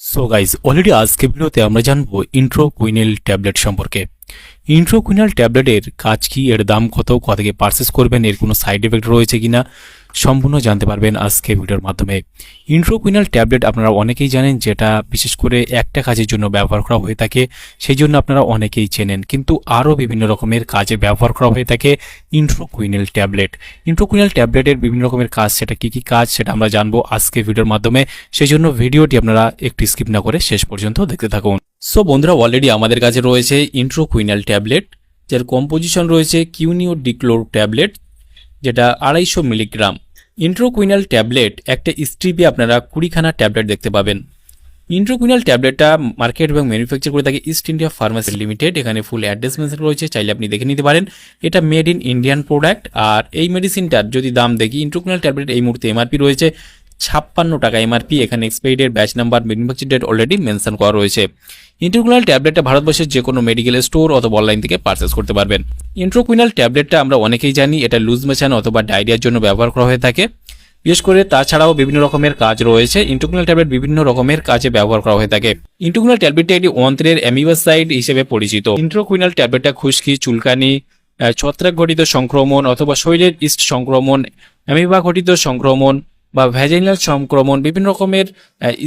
So guys already আজকে ভিডিওতে আমরা জানব ইন্ট্রোকুইনেল ট্যাবলেট সম্পর্কে। ইন্ট্রোকুইনাল ট্যাবলেটের কাজ কি? এর দাম কত? কত থেকে পারচেস করবেন? এর কোনো সাইড এফেক্ট রয়েছে কিনা? সম্পূর্ণ জানতে পারবেন আজকে ভিডিওর মাধ্যমে। ইন্ট্রো কুইনাল ট্যাবলেট আপনারা অনেকেই জানেন যেটা বিশেষ করে একটা কাজের জন্য ব্যবহার করা হয়ে থাকে সেই জন্য আপনারা অনেকেই চেনেন। কিন্তু আরও বিভিন্ন রকমের কাজে ব্যবহার করা হয়ে থাকে ইন্ট্রোকুইনাল ট্যাবলেট ইন্ট্রোকুইনাল ট্যাবলেটের বিভিন্ন রকমের কাজ, সেটা কি কি কাজ, সেটা আমরা জানব আজকে ভিডিওর মাধ্যমে। সেই জন্য ভিডিওটি আপনারা একটু স্কিপ না করে শেষ পর্যন্ত দেখতে থাকুন। সো বন্ধুরা অলরেডি আমাদের কাছে রয়েছে ইন্ট্রোকুইনাল ট্যাবলেট যার কম্পোজিশন রয়েছে কিউনিও ডিক্লোর ট্যাবলেট যেটা আড়াইশো মিলিগ্রাম ইন্ট্রোকুইনাল ট্যাবলেট একটা স্ট্রিপে আপনারা কুড়িখানা ট্যাবলেট দেখতে পাবেন। ইন্ট্রোকুইনাল ট্যাবলেটটা মার্কেট এবং ম্যানুফ্যাকচার করে থাকে ইস্ট ইন্ডিয়া ফার্মাসি লিমিটেড। এখানে ফুল অ্যাড্রেস মেনশন রয়েছে চাইলে আপনি দেখে নিতে পারেন। এটা মেড ইন ইন্ডিয়ান প্রোডাক্ট, আর এই মেডিসিনটার যদি দাম দেখি, ইন্ট্রোকুইনাল ট্যাবলেট এই মুহূর্তে এমআরপি রয়েছে। ছাপ্পান্ন টাকা এমআরপি এখানে expiry date batch number manufacture date already mention করা রয়েছে। ইন্ট্রোকুইনাল ট্যাবলেটটা ভারতবর্ষের যে কোনো মেডিকেল স্টোর অথবা অনলাইন থেকে পারচেস করতে পারবেন। ইন্ট্রোকুইনাল ট্যাবলেটটা আমরা অনেকেই জানি, এটা লুজ মেশান অথবা ডায়রিয়ার জন্য ব্যবহার করা হয়ে থাকে। বিশেষ করে তাছাড়াও বিভিন্ন রকমের কাজ রয়েছে ইন্টুকুনাল ট্যাবলেট বিভিন্ন রকমের কাজে ব্যবহার করা হয়ে থাকে। ইন্টুকুনাল ট্যাবলেটটা একটি অন্ত্রের অ্যামিবাসাইড হিসেবে পরিচিত। ইন্ট্রোকুইনাল ট্যাবলেটটা খুশকি, চুলকানি ছত্রাক ঘটিত সংক্রমণ অথবা শরীরের ইস্ট সংক্রমণ, অ্যামিবা ঘটিত সংক্রমণ বা ভ্যাজাইনাল সংক্রমণ বিভিন্ন রকমের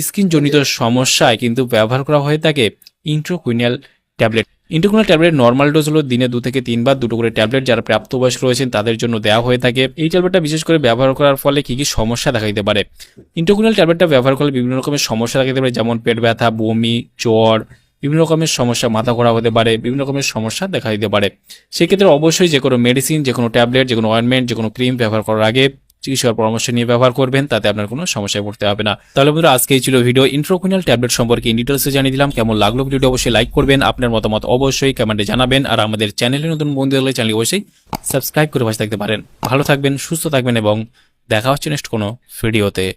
স্কিন জনিত সমস্যায় কিন্তু ব্যবহার করা হয়ে থাকে ইন্ট্রোকুইনাল ট্যাবলেট ইন্টুকুনাল ট্যাবলেট নর্মাল ডোজ হলো দিনে দু থেকে তিনবার দুটো করে ট্যাবলেট যারা প্রাপ্তবয়স্ক রয়েছেন তাদের জন্য দেওয়া হয়ে থাকে। এই ট্যাবলেটটা বিশেষ করে ব্যবহার করার ফলে কি কি সমস্যা দেখা দিতে পারে? ইন্টুকুনাল ট্যাবলেটটা ব্যবহার করলে বিভিন্ন রকমের সমস্যা দেখা দিতে পারে যেমন পেট ব্যথা বমি জ্বর বিভিন্ন রকমের সমস্যা মাথা ঘোরা হতে পারে বিভিন্ন রকমের সমস্যা দেখা দিতে পারে। সেক্ষেত্রে অবশ্যই যে কোনো মেডিসিন যে কোনো ট্যাবলেট যে কোনো অয়েনমেন্ট যে কোনো ক্রিম ব্যবহার করার আগে চিকিৎসার পরামর্শ নিয়ে ব্যবহার করবেন, তাতে আপনার কোনো সমস্যায় পড়তে হবে না। তাহলে বন্ধুরা আজকেই ছিল ভিডিও। ইন্ট্রোকুইনাল ট্যাবলেট সম্পর্কে ডিটেলসে জানিয়ে দিলাম। কেমন লাগল ভিডিওটি অবশ্যই লাইক করবেন, আপনার মতামত অবশ্যই কমেন্টে জানাবেন, আর আমাদের চ্যানেলে নতুন বন্ধু হলে চ্যানেল অবশ্যই সাবস্ক্রাইব করে পাশে থাকতে পারেন। ভালো থাকবেন, সুস্থ থাকবেন, এবং দেখা হচ্ছে নেক্সট কোনো ভিডিওতে।